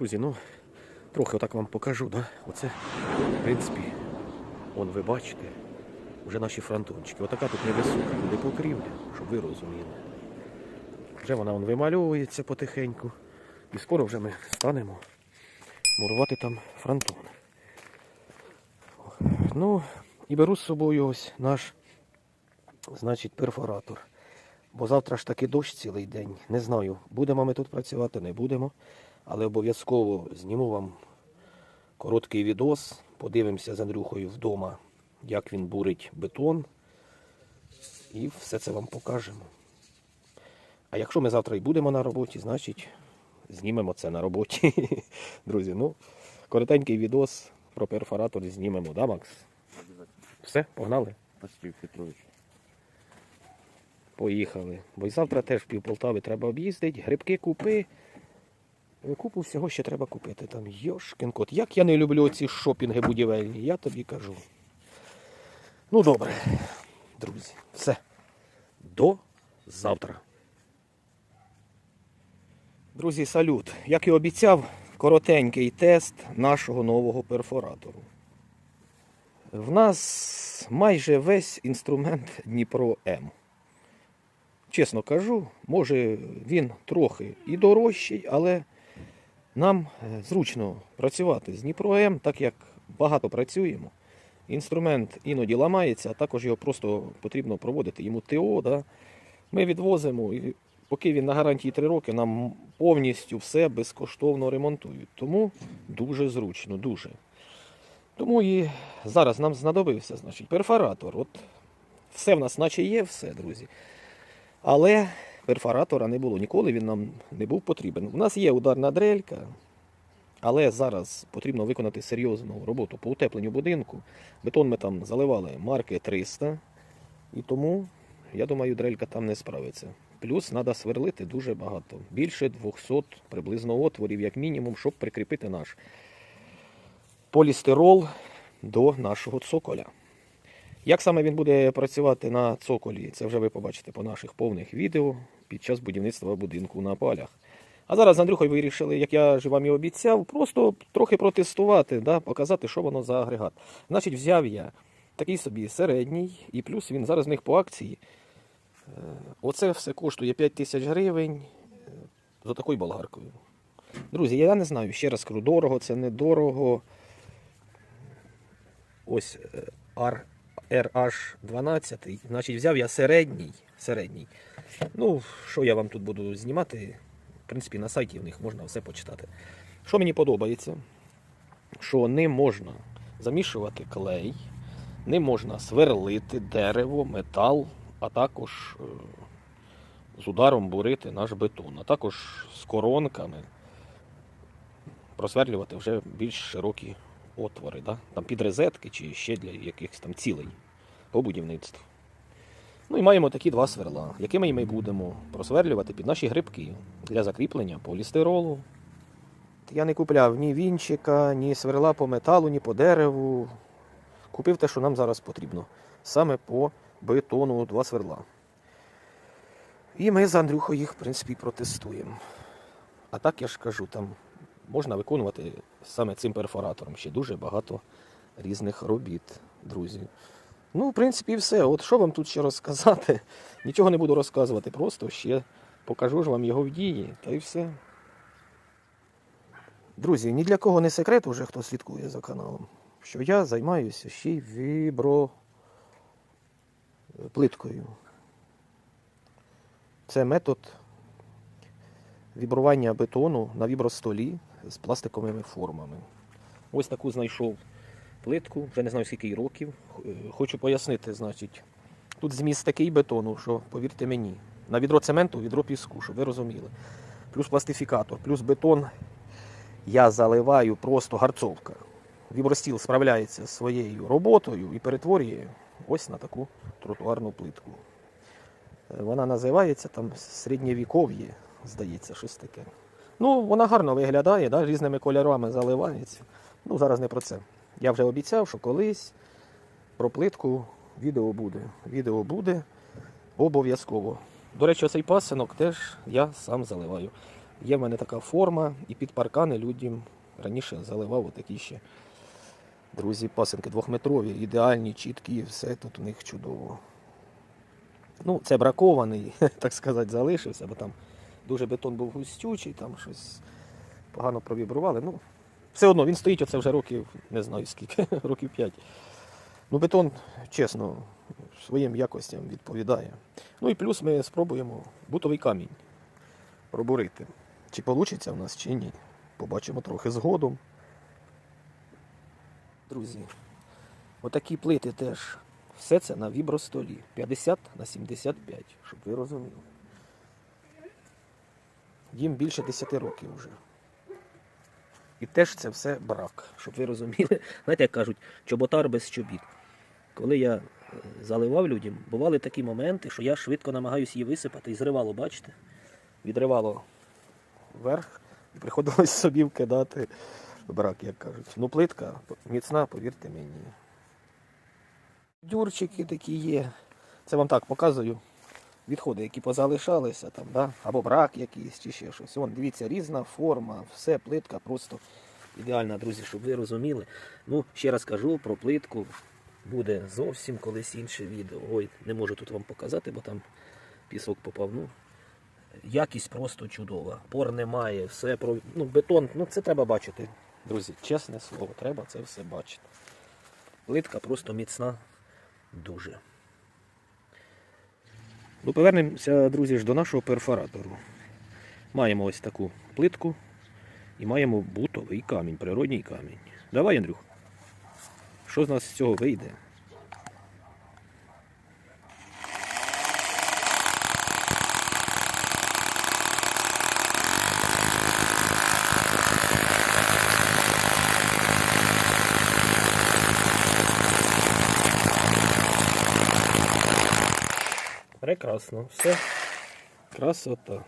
Друзі, ну трохи отак вам покажу, да? Оце, в принципі, он ви бачите, вже наші фронтончики. Отака тут невисока буде покрівля, щоб ви розуміли. Вже вона он вимальовується потихеньку. І скоро вже ми станемо мурувати там фронтон. Ну, і беру з собою ось наш, значить, перфоратор. Бо завтра ж таки дощ цілий день. Не знаю, будемо ми тут працювати, не будемо. Але обов'язково зніму вам короткий відос. Подивимося з Андрюхою вдома, як він бурить бетон. І все це вам покажемо. А якщо ми завтра і будемо на роботі, значить знімемо це на роботі. Друзі, ну, коротенький відос про перфоратор знімемо, да, Макс? Все, погнали? Спасибо, Петрович. Поїхали. Бо й завтра теж в півполтави треба об'їздити, грибки купи. Е, Купу всього ще треба купити. Там йошкін кот. Як я не люблю ці шопінги будівельні, я тобі кажу. Ну добре, друзі, все. До завтра. Друзі, салют. Як і обіцяв, коротенький тест нашого нового перфоратору. В нас майже весь інструмент Дніпро М. Чесно кажу, може він трохи і дорожчий, але нам е, зручно працювати з Дніпро М, так як багато працюємо. Інструмент іноді ламається, а також його просто потрібно проводити йому ТО. Да? Ми відвозимо, і поки він на гарантії 3 роки, нам повністю все безкоштовно ремонтують. Тому дуже зручно, дуже. Тому і зараз нам знадобився значить, перфоратор. От все в нас наче є, все, друзі. Але перфоратора не було ніколи, він нам не був потрібен. У нас є ударна дрелька, але зараз потрібно виконати серйозну роботу по утепленню будинку. Бетон ми там заливали марки 300, і тому, я думаю, дрелька там не справиться. Плюс треба сверлити дуже багато. Більше 200 приблизно отворів, як мінімум, щоб прикріпити наш полістирол до нашого цоколя. Як саме він буде працювати на цоколі, це вже ви побачите по наших повних відео під час будівництва будинку на полях. А зараз з Андрюхою вирішили, як я ж вам і обіцяв, просто трохи протестувати, да, показати, що воно за агрегат. Значить, взяв я такий собі середній, і плюс він зараз в них по акції. Е, Оце все коштує 5 тисяч гривень е, з отакою болгаркою. Друзі, я не знаю, ще раз кажу, дорого, це недорого. Ось е, R, RH12, значить взяв я середній. середній. Ну, що я вам тут буду знімати? В принципі, на сайті в них можна все почитати. Що мені подобається, що не можна замішувати клей, не можна сверлити дерево, метал, а також е, з ударом бурити наш бетон, а також з коронками просверлювати вже більш широкі отвори, да? там під розетки чи ще для якихось там цілей по будівництву. Ну і маємо такі два сверла, якими ми будемо просверлювати під наші грибки для закріплення полістиролу. Я не купляв ні вінчика, ні сверла по металу, ні по дереву. Купив те, що нам зараз потрібно. Саме по бетону два сверла. І ми з Андрюхою їх, в принципі, протестуємо. А так я ж кажу, там можна виконувати саме цим перфоратором ще дуже багато різних робіт, друзі. Ну, в принципі, і все. От що вам тут ще розказати? Нічого не буду розказувати, просто ще покажу ж вам його в дії, та й все. Друзі, ні для кого не секрет, уже хто слідкує за каналом, що я займаюся ще й віброплиткою. Це метод вібрування бетону на вібростолі з пластиковими формами. Ось таку знайшов плитку, вже не знаю скільки років. Е, Хочу пояснити, значить, тут зміст такий бетону, що, повірте мені, на відро цементу, відро піску, щоб ви розуміли. Плюс пластифікатор, плюс бетон я заливаю просто гарцовка. Вібростіл справляється зі своєю роботою і перетворює ось на таку тротуарну плитку. Е, Вона називається там середньовіков'є, здається, щось таке. Ну, вона гарно виглядає, да, різними кольорами заливається. Ну, зараз не про це. Я вже обіцяв, що колись про плитку відео буде. Відео буде обов'язково. До речі, оцей пасинок теж я сам заливаю. Є в мене така форма, і під паркани людям раніше заливав отакі ще друзі пасинки двохметрові, ідеальні, чіткі, все тут у них чудово. Ну, це бракований, так сказати, залишився, бо там дуже бетон був густючий, там щось погано провібрували. Ну, все одно він стоїть оце вже років, не знаю скільки, років 5. Ну, бетон, чесно, своїм якостям відповідає. Ну і плюс ми спробуємо бутовий камінь пробурити. Чи вийде в нас, чи ні. Побачимо трохи згодом. Друзі, отакі плити теж. Все це на вібростолі. 50 на 75, щоб ви розуміли. Їм більше 10 років вже. І теж це все брак, щоб ви розуміли. Знаєте, як кажуть, чоботар без чобіт. Коли я е, заливав людям, бували такі моменти, що я швидко намагаюся її висипати і зривало, бачите? Відривало вверх і приходилось собі вкидати брак, як кажуть. Ну, плитка міцна, повірте мені. Дюрчики такі є. Це вам так показую. Відходи, які позалишалися, там, да? або брак якийсь, чи ще щось. Вон, дивіться, різна форма, все, плитка просто ідеальна, друзі, щоб ви розуміли. Ну, ще раз кажу про плитку. Буде зовсім колись інше відео. Ой, не можу тут вам показати, бо там пісок попав. Ну, якість просто чудова. Пор немає, все про. Ну, бетон, ну це треба бачити. Друзі, чесне слово, треба це все бачити. Плитка просто міцна, дуже. Ну, повернемося, друзі, ж до нашого перфоратору. Маємо ось таку плитку і маємо бутовий камінь, природній камінь. Давай, Андрюх. Що з нас з цього вийде? Прекрасно, все. Красота.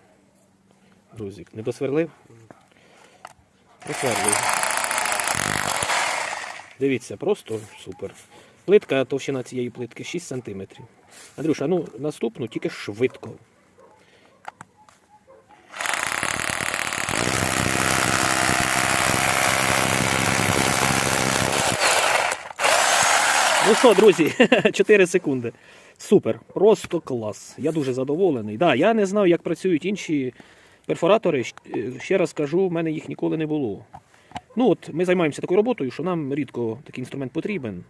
Грузик. Не досверлив? Досверлив. Дивіться, просто супер. Плитка, товщина цієї плитки 6 см. Андрюша, ну наступну тільки швидко. Ну що, друзі, 4 секунди. Супер, просто клас. Я дуже задоволений. Да, я не знаю, як працюють інші перфоратори. Е, Ще раз кажу, в мене їх ніколи не було. Ну от ми займаємося такою роботою, що нам рідко такий інструмент потрібен.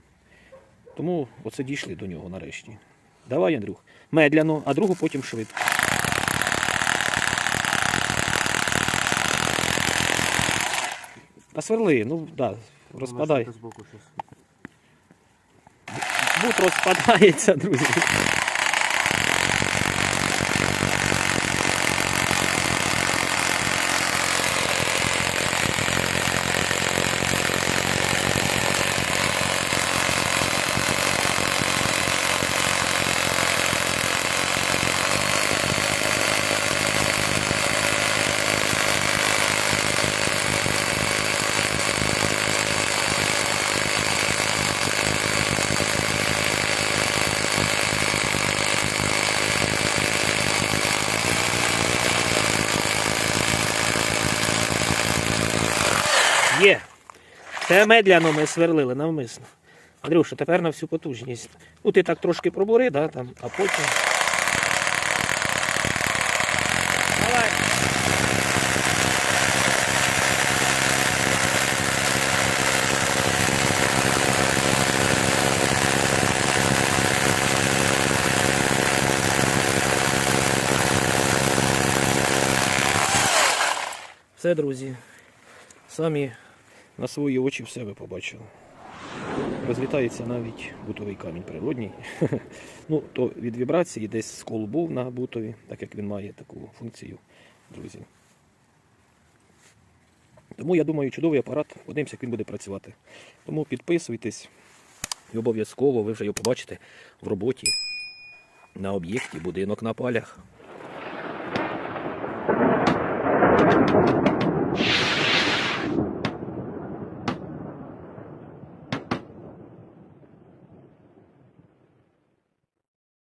Тому оце дійшли до нього нарешті. Давай, Андрюх. Медляно, а другу потім швидко. Та сверли, ну да, розпадай. Бут розпадається, друзі. Є. Це медляно ми сверлили навмисно. Андрюша, тепер на всю потужність. Ну, ти так трошки пробури, да, там, а потім. Все, друзі. Самі на свої очі все ви побачили. Розлітається навіть бутовий камінь природній. ну, то від вібрації десь скол був на бутові, так як він має таку функцію, друзі. Тому я думаю, чудовий апарат. Подивимося, як він буде працювати. Тому підписуйтесь і обов'язково ви вже його побачите в роботі на об'єкті будинок на палях.